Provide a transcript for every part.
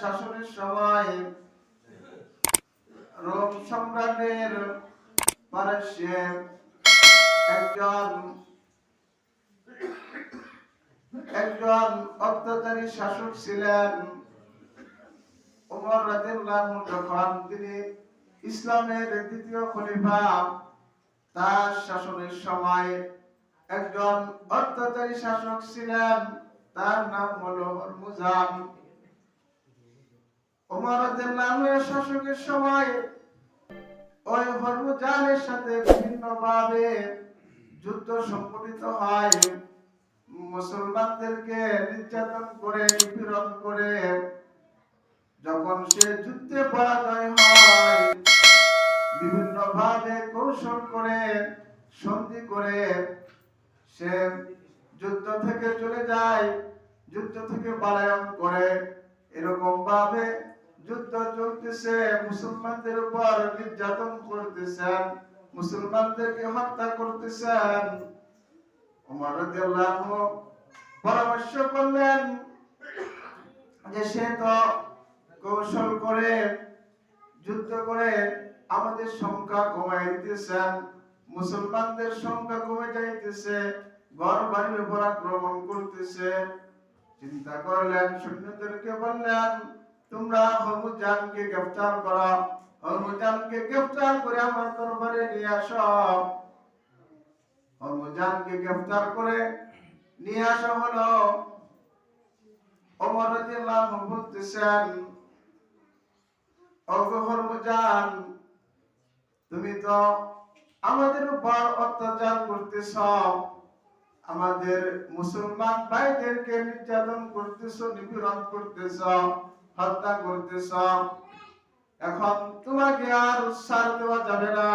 শাসনের সময় রোম সম্রাটের পারস্যে একজন একজন অত্যাচারী শাসক ছিলেন। ওমর রাদিয়াল্লাহু যখন তিনি ইসলামের দ্বিতীয় খলিফা, তার শাসনের সময় একজন অত্যাচারী শাসক ছিলেন। তার নাম হলো হরমুজান ওমর রাদিয়াল্লাহু শাসকের সময় ওই হরমুজানের সাথে বিভিন্ন ভাবে যুদ্ধ সংঘটিত হয়। মুসলমানদেরকে নির্যাতন করে, নিপীড়ন করে। যখন সে যুদ্ধে পরাজয় হয় বিভিন্ন ভাবে কৌশল করে, সন্ধি করে, সে যুদ্ধ থেকে চলে যায়, যুদ্ধ থেকে পালায়ন করে। এরকম ভাবে যুদ্ধ চলতেছে, মুসলমানদের উপর নির্যাতন করতেছেন, মুসলমানদেরকে হত্যা করতেছেন। পরামর্শ করলেন যে সে তো কৌশল করে, যুদ্ধ করে আমাদের সংখ্যা কমাই দিতেছেন, মুসলমানদের সংখ্যা কমে যাইতেছে ঘর বাড়ির উপর আক্রমণ করতেছে। চিন্তা করলেন, সৈন্যদেরকে বললেন তোমরা হরমুজানকে গ্রেফতার করো। হরমুজানকে গ্রেফতার করে আমার দরবারে নিয়ে আসো। হরমুজানকে গ্রেফতার করে নিয়ে আসা হলো। ওমর হরমুজান তুমি তো আমাদের উপর অত্যাচার করতেছ। আমাদের মুসলমান ভাইদেরকে নির্যাতন করতেছ, নিপীড়ন করতেছ। হত্যা করতেছ। এখন তোমাকে আর উৎসাহ দেওয়া যাবে না।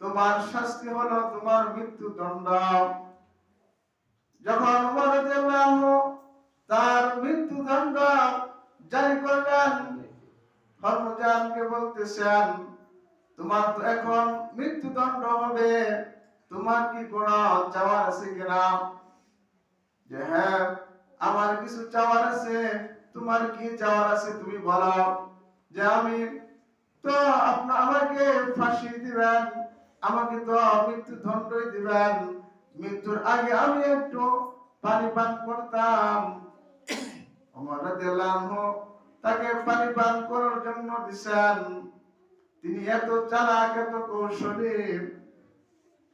তোমার শাস্তি হলো তোমার মৃত্যু দণ্ড যখন তার মৃত্যু দণ্ড জারি করলেন, হরমুজানকে বলতেছেন, তোমার তো এখন মৃত্যু দণ্ড হবে। তোমার কি কোনো চাওয়ার আছে কিনা? যে হ্যাঁ আমার কিছু চাওয়ার আছে। তোমার কি চাওয়ার আছে, তুমি বলো। যে আমি তো আপনি আমাকে ফাঁসি দিবেন, আমাকে তো মৃত্যু দণ্ডই দিবেন। মৃত্যুর আগে আমি একটু পানি পান করতাম। আনহু তাকে পানি পান করার জন্য দিছেন। তিনি এত চালাক, এত কৌশলী।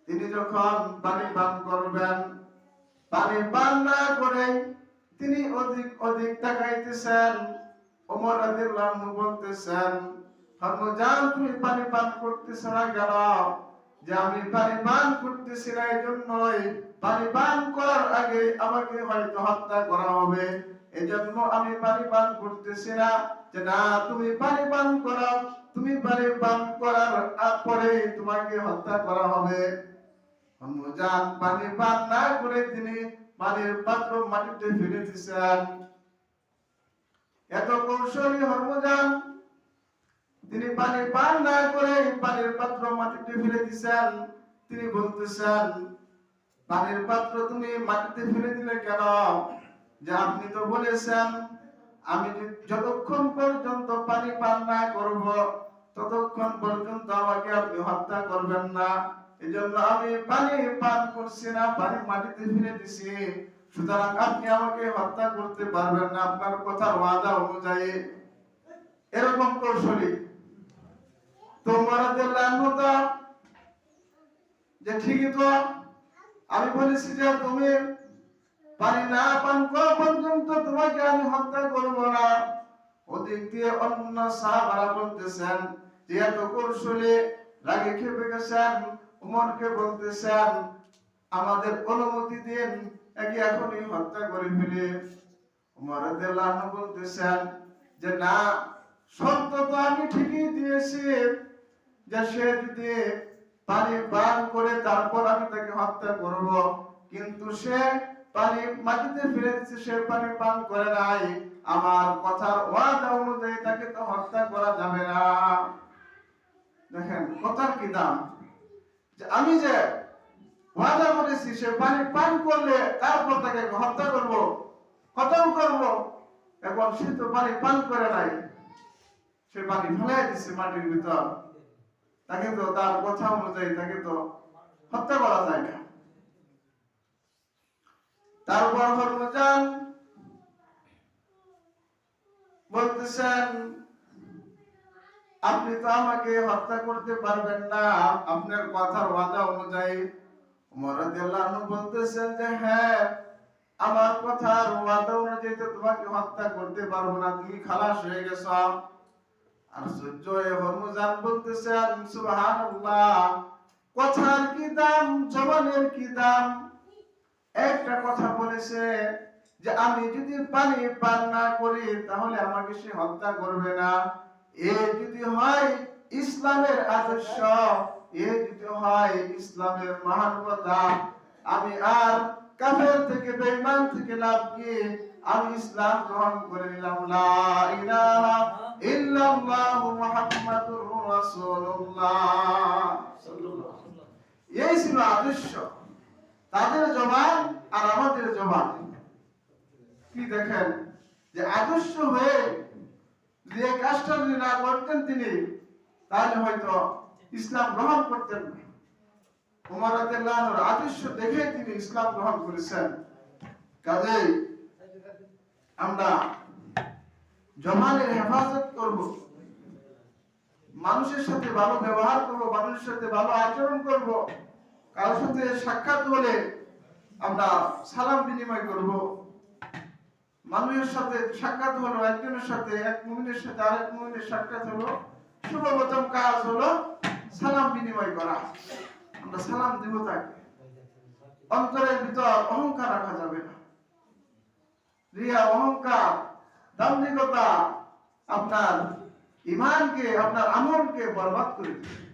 তিনি যখন পানি পান করবেন, পানি পান না করে তিনি অধিক অধিক তাকাইতেছেন। ওমর রাদিয়াল্লাহু বলতেছেন হরমজান তুমি পানি পান করতেছ না কেন? যে আমি পানি পান করতেছি না জন্যই পানি পান করার আগে আমাকে হয়তো হত্যা করা হবে। এজন্য আমি পানি পান করতেছি না। যে না, তুমি পানি পান করো তুমি পানি পান করার পরে তোমাকে হত্যা করা হবে। হরমজান পানি পান না করে তিনি পানির পাত্র মাটিতে ফেলে দিয়েছেন। এত কৌশলী হরমজান, তিনি পানি পান না করে পানির পাত্র মাটিতে ফেলে দিছেন তিনি বলতেছেন, পানির পাত্র তুমি মাটিতে ফেলে দিলে কেন? যে আপনি তো বলেছেন, আমি যতক্ষণ পর্যন্ত পানি পান না করব, ততক্ষণ পর্যন্ত আমাকে আপনি হত্যা করবেন না। এই জন্য আমি পানি পান করছি না, পানি মাটিতে দিছি। সুতরাং আপনি আমাকে হত্যা করতে পারবেন না, আপনার কথার ওয়াদা অনুযায়ী। এরকম কৌশলী। বলেছি যে তুমি পানি না পান করা পর্যন্ত তোমাকে আমি হত্যা করব না। ওদিক দিয়ে অন্য সাহাবারা বলতেছেন যে এত কৌশলে, রাগে খেপে গেছেন। উমরকে বলতেছেন, আমাদের অনুমতি দিন এখনই হত্যা করে ফেলে। উমর বলতেছেন যে, না শর্ত তো আমি ঠিকই দিয়েছি, যে সে যদি পানি পান করে তারপর আমি তাকে হত্যা করব। কিন্তু সে পানি মাটিতে ফেলে দিচ্ছে সে পানি পান করে নাই। আমার কথার ওয়াদা অনুযায়ী তাকে তো হত্যা করা যাবে না। দেখেন, কথার কি দাম? যে আমি যে ওয়াদা করেছি, সে পানি পান করলে তারপর তাকে হত্যা করব, খতম করব। এখন সে তো পানি পান করে নাই। সে পানি ফেলাই দিচ্ছে মাটির ভিতর। তাকে তো তার কথা অনুযায়ী তাকে তো হত্যা করা যায় না। তারপর হরমজান বলতেছেন আপনি তো আমাকে হত্যা করতে পারবেন না। আপনার কথার ওয়াদা অনুযায়ী হ্যাঁ আর কি দাম? জবানের কি দাম? একটা কথা বলেছে যে, আমি যদি পানি পান না করি, তাহলে আমাকে সে হত্যা করবে না। এ যদি হয় ইসলামের আদর্শ, এ যদি হয় ইসলামের মানবতা, আমি আর কাফের থেকে বেঈমান থেকে লাভ কি? আমি ইসলাম গ্রহণ করে নিলাম। লা ইলাহা ইল্লাল্লাহ মুহাম্মাদুর রাসূলুল্লাহ। এই ছিল আদর্শ। তাদের জবান আর আমাদের জবান। কি দেখেন? যে আদর্শ হয়ে যে কাজটা যদি না করতেন তিনি, তাহলে হয়তো ইসলাম গ্রহণ করতেন না। দেখে তিনি ইসলাম গ্রহণ করেছেন। আমরা জমানের হেফাজত করব, মানুষের সাথে ভালো ব্যবহার করব, মানুষের সাথে ভালো আচরণ করব, কারোর সাথে সাক্ষাৎ হলে আমরা সালাম বিনিময় করব। মানুষের সাথে সাক্ষাৎ হলো, একজনের সাথে এক মুমিনের সাথে আরেক মুমিনের সাক্ষাৎ হলো। সর্বপ্রথম কাজ হলো সালাম বিনিময় করা। আমরা সালাম দিব তাকে। অন্তরের ভিতর অহংকার রাখা যাবে না। রিয়া, অহংকার, দাম্ভিকতা আপনার ইমানকে, আপনার আমলকে বরবাদ করে দিবে।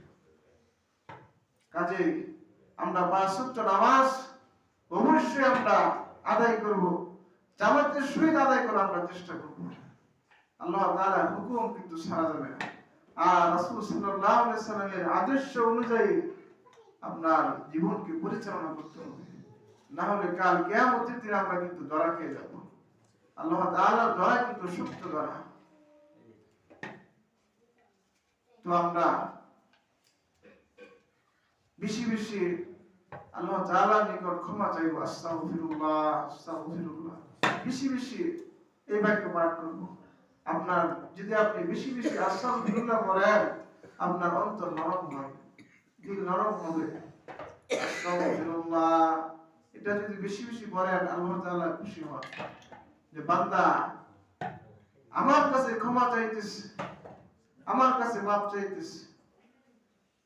কাজে আমরা পাঁচ নামাজ অবশ্যই আমরা আদায় করব। জামাতের সহিত আদায় আমরা চেষ্টা করব। আল্লাহ হুকুম কিন্তু সারা আর সাল্লামের আদর্শ অনুযায়ী আপনার জীবনকে পরিচালনা করতে হবে। না হলে কাল আমরা কিন্তু খেয়ে যাব। আল্লাহ কিন্তু তো আমরা বেশি বেশি আল্লাহ তাআলার নিকট ক্ষমা চাইব। আস্তাগফিরুল্লাহ আস্তাগফিরুল্লাহ। বেশি বেশি এই বাক্য পাঠ করব। আপনার যদি আপনি বেশি বেশি আস্তাগফিরুল্লাহ করেন, আপনার অন্তর নরম হয়, দিল নরম হবে। এটা যদি বেশি বেশি করেন, আল্লাহ তাআলা খুশি হন। যে বান্দা, আমার কাছে ক্ষমা চাইতেছে আমার কাছে মাপ চাইতেছে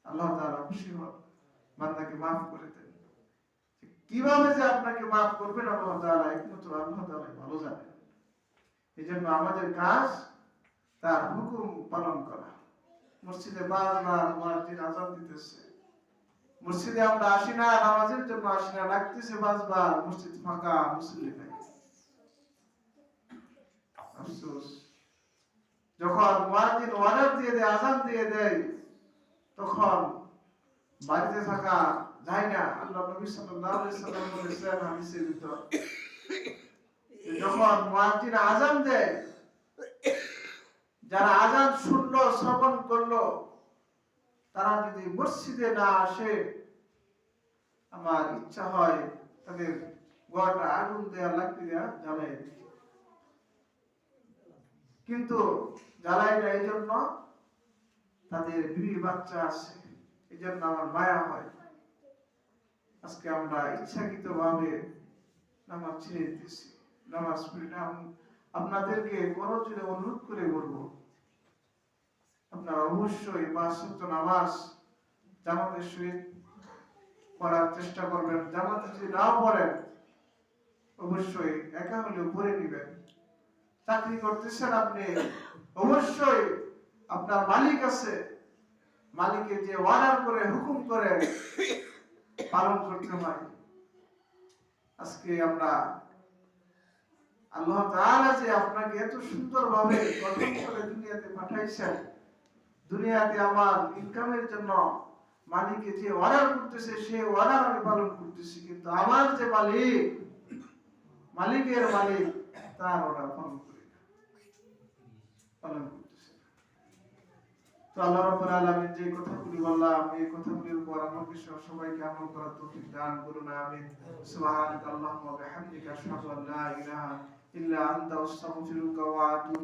আল্লাহ তাআলা খুশি হন। বান্দাকে মাফ করে দেন। কীভাবে যে আপনাকে মাফ করবেন আল্লাহ তাআলা? একমাত্র আল্লাহ ভালো জানেন এই জন্য আমাদের কাজ, তার হুকুম পালন করা। মসজিদে বারবার আজান দিতেছে। মসজিদে আমরা আসি না, নামাজের জন্য আসি না, ডাকতেছে বারবার, মসজিদ ফাঁকা, মুসল্লি নাই। আফসোস। যখন অর্ডার দিয়ে দেয় আজান দিয়ে দেয়, তখন বাড়িতে থাকা না আল্লাহ নবী সাল্লাল্লাহু আলাইহি সাল্লাম বলেছেন যখন মুয়াজ্জিন দেয় যারা শ্রবণ করল, তারা যদি মসজিদে না আসে, আমার ইচ্ছা হয় তাদের গোয়াটা আগুন দেয়া লাকড়ি দেয়া জ্বালাই কিন্তু জ্বালাই না এই জন্য তাদের বিবি বাচ্চা আছে এই জন্য আমার মায়া হয়। আজকে আমরা ইচ্ছাকৃত ভাবে নামাজ ছেড়ে দিতেছি। নামাজ পড়ি না আপনাদেরকে করজোরে অনুরোধ করে বলব, আপনারা অবশ্যই পাঁচ নামাজ জামাতের সহিত পড়ার চেষ্টা করবেন। জামাতে যদি নাও পড়েন, অবশ্যই একা হলেও পড়ে নিবেন। চাকরি করতেছেন আপনি, অবশ্যই আপনার মালিক আছে। মালিকের যে অর্ডার করে, হুকুম করে পালন করতে হয় আজকে আমরা আল্লাহ যে আপনাকে এত সুন্দরভাবে গঠন করে দুনিয়াতে পাঠাইছেন, দুনিয়াতে আমার ইনকামের জন্য মালিকে যে অর্ডার করতেছে সেই অর্ডার আমি পালন করতেছি, কিন্তু আমার যে মালিক, মালিকের মালিক তার অর্ডার পালন করি না। পালন করতেছে তো আল্লাহ রাব্বুল আলামিন যে কথাগুলি বললাম, এই কথাগুলির উপর আমাকে সবাইকে আমল করার তৌফিক দান করুন, আমিন। সুবহানাকা আল্লাহুম্মা বিহামদিকা, আশহাদু আল্লা ইলাহা ইল্লা আনতা আস্তাগফিরুকা ওয়া আতুবু